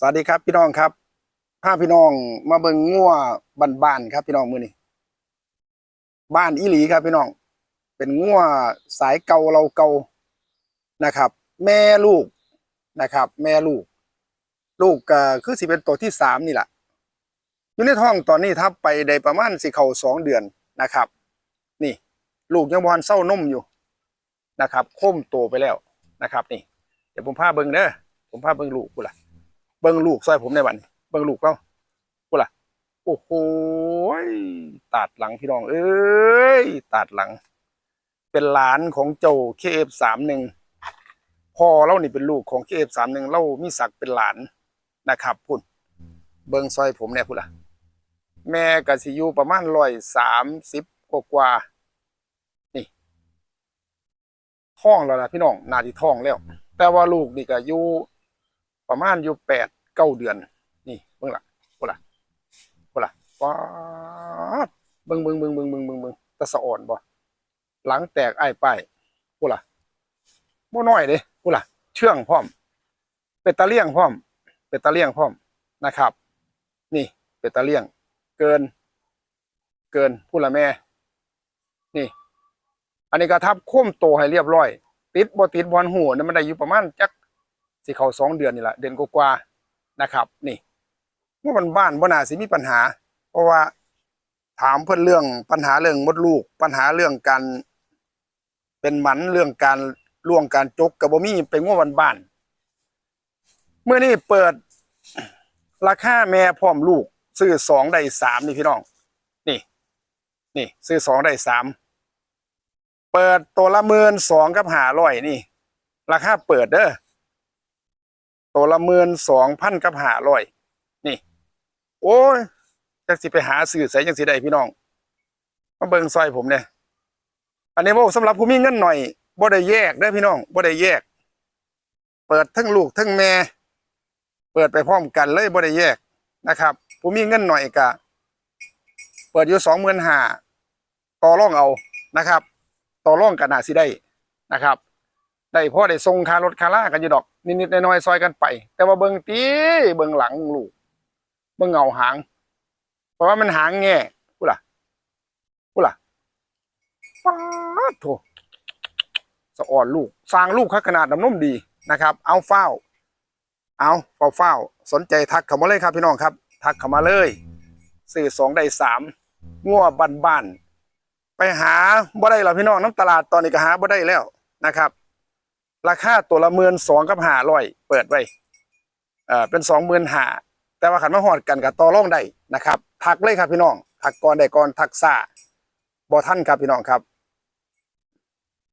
สวัสดีครับพี่น้องครับพาพี่น้องมาเบิ่งงัวบ้านๆครับ พี่น้องมือนี้บ้านอีหลีครับ พี่น้อง เป็นงัวสายเก่าเราเก่านะครับ แม่ลูกนะครับ แม่ลูก ลูกก็คือสิเป็นตัวที่สามนี่แหละอยู่ในท้องตอนนี้ทับไปได้ประมาณสิเข้าสองเดือนนะครับ นี่ ลูกยังบอนเศร้านมอยู่นะครับ ค้มโตไปแล้วนะครับ นี่ เดี๋ยวผมพาเบิ่งเด้อผมพาเบิ่งลูกกูล่ะ เบิ่งลูกซอยผมในวันนี้เบิ่งลูกเรากูล่ะโอ้โหตัดหลังพี่น้อง เอ้ยตัดหลัง เป็นหลานของเจ้าเคเอฟสามหนึ่งพ่อเรานี่เป็นลูกของเคเอฟสามหนึ่งเรามีศักดิ์เป็นหลานนะครับพุ่นเบิ่งซอยผมเนี่ยพุ่นล่ะ แม่ก็สิยูประมาณร้อยสามสิบกว่าๆนี่ท้องแล้วล่ะพี่น้องนาจะท้องแล้ว แต่ว่าลูกนี่ก็อยู่ ประมาณอยู่แปดเก้าเดือน นี่เบิ่งละโอ้ละโอ้ละป๊าดเบิ่งเบิ่งเบิ่งเบิ่งเบิ่งเบิ่งเบิ่งตะสะอ่อนบ่หลังแตกไอ้ป้ายโอ้ละบ่น้อยเด้โอ้ละเชื่องพร้อม เป็ดตะเลี่ยงพร้อม เป็ดตะเลี่ยงพร้อมนะครับ นี่ เป็ดตะเลี่ยง เกิน เกินพูดละแม่ นี่ อันนี้ก็ทับโค้มโตให้เรียบร้อย ติดบ่ติดบอลหูเนี่ยมันได้อยู่ประมาณจัก สิเขาสองเดือนนี่แหละเดือนกว่าๆนะครับ นี่เมื่อวันบ้านบ่นาสิมีปัญหา เพราะว่าถามเพื่อนเรื่องปัญหาเรื่องมดลูก ปัญหาเรื่องการเป็นหมันเรื่องการล่วงการจกกับบมี่เป็นงววันบ้านเมื่อนี้เปิดราคาแม่พร้อมลูก ซื้อสองได้สามนี่พี่น้อง นี่ นี่ ซื้อสองได้สามเปิดตัวละหมื่นสองกับหาร้อยนี่ ราคาเปิดเด้อ ตัวละหมื่นสองพันกับหาร้อยนี่ โอ้ยจักสิไปหาสื่อใส่จังสิได้พี่น้องมาเบิ่งซอยผมเนี่ยอันนี้บอกสำหรับผู้มีเงินหน่อยบ่ได้แยกเด้พี่น้องบ่ได้แยก เปิดทั้งลูกทั้งแม่ เปิดไปพร้อมกันเลยบ่ได้แยกนะครับ ผู้มีเงินหน่อยกะเปิดอยู่สองหมื่นห้าต่อรองเอานะครับ ต่อรองกันน่าสิได้นะครับ ได้พ่อได้ทรงคารถคาร่ากันอยู่ดอก นิดๆน้อยๆซอยกันไป แต่ว่าเบิ่งตีเบิ่งหลังลูก เบิ่งเงาหาง เพราะว่ามันหางแง่กูล่ะกูล่ะป๊าโถสะอ่อนลูก สร้างลูกขนาดน้ำนมดีนะครับ เอาเฝ้า เอาเฝ้าเฝ้า สนใจทักเข้ามาเลยครับพี่น้องครับ ทักเข้ามาเลยซื้อสองได้สามงัวบ้านๆไปหาบ่ได้หรอพี่น้องน้ำตลาดตอนนี้ก็หาบ่ได้แล้วนะครับ ราคาตัวละหมื่นสองกับหาร้อยเปิดไว้เอ่อเป็นสองหมื่นหาแต่ว่าขันมาหอดกันกับต่อรองได้นะครับ ทักเลยครับพี่น้อง ทักก่อนได้ก่อนทักซ่าบอท่านครับพี่น้องครับ